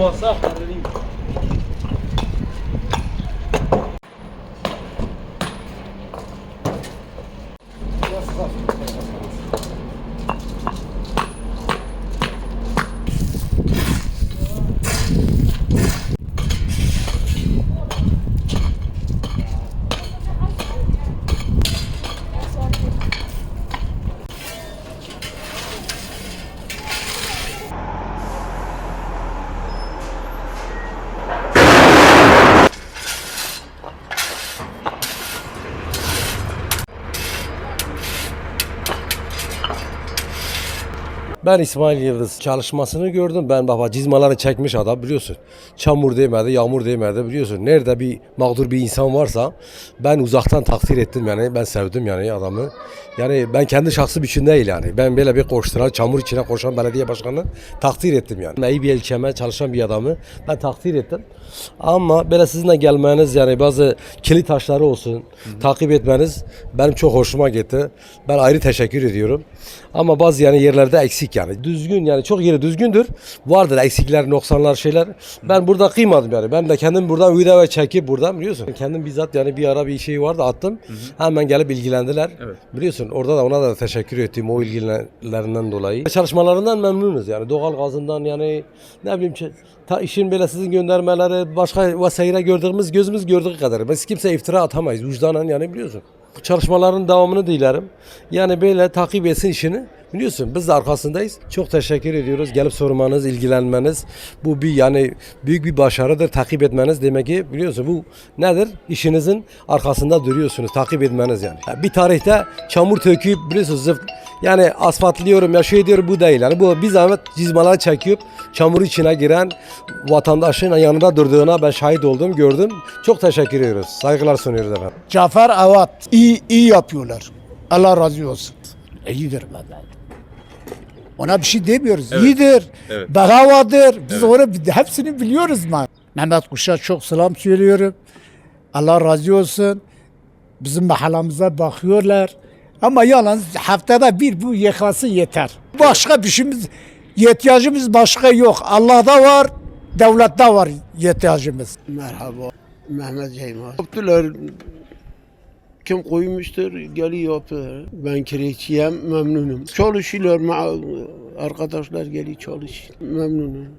olmazsa aktarırım. Ben İsmail Yıldız çalışmasını gördüm. Ben baba cizmaları çekmiş adam biliyorsun. Çamur değmedi, yağmur değmedi biliyorsun. Nerede bir mağdur bir insan varsa ben uzaktan takdir ettim yani. Ben sevdim yani adamı. Yani ben kendi şahsı için değil yani. Ben böyle bir koşturan, çamur içine koşan belediye başkanını takdir ettim yani. İyi bir ilçeme çalışan bir adamı ben takdir ettim. Ama böyle sizinle gelmeniz yani bazı kilit taşları olsun, takip etmeniz benim çok hoşuma gitti. Ben ayrı teşekkür ediyorum. Ama bazı yani yerlerde eksik yani. Düzgün yani çok yeri düzgündür. Vardır eksikler, noksanlar şeyler. Ben burada kıymadım yani. Ben de kendim buradan video çekip buradan biliyorsun. Kendim bizzat yani bir ara bir şey vardı attım. Hemen gelip ilgilendiler. Evet. Biliyorsun orada da ona da teşekkür ettim o ilgilerinden dolayı. Çalışmalarından memnunuz yani. Doğal gazından yani ne bileyim ki, ta işin böyle sizin göndermeleri başka vesaire gördüğümüz gözümüz gördüğü kadar. Biz kimse iftira atamayız vicdanen yani biliyorsun. Çalışmaların devamını dilerim. Yani böyle takip etsin işini. Biliyorsun biz de arkasındayız. Çok teşekkür ediyoruz. Gelip sormanız, ilgilenmeniz bu bir yani büyük bir başarıdır. Takip etmeniz demek ki biliyorsun bu nedir? İşinizin arkasında duruyorsunuz. Takip etmeniz yani. Ya Bir tarihte çamur töküp biliyorsunuz zıft yani asfaltlıyorum ya şey diyor bu değil. Yani bu bir zahmet cizmalar çekip çamur içine giren vatandaşın yanında durduğuna ben şahit oldum, gördüm. Çok teşekkür ediyoruz. Saygılar sunuyoruz efendim. Cafer Avat iyi iyi yapıyorlar. Allah razı olsun. İyidir vallahi. Ona bir şey demiyoruz. İyidir. evet. Bedavadır. Biz onu hepsini biliyoruz ben. Mehmet Kuş'a çok selam söylüyorum. Allah razı olsun. Bizim mahallemize bakıyorlar. Ama yalnız haftada bir bu yıkası yeter. Başka bir şeyimiz, ihtiyacımız başka yok. Allah'da var, devlette var ihtiyacımız. Merhaba. Mehmet Ceyma. Yaptılar. Kim koymuştur geliyor. Ben kireçiyim memnunum. Çalışıyorlar arkadaşlar geliyor çalışıyor. Memnunum.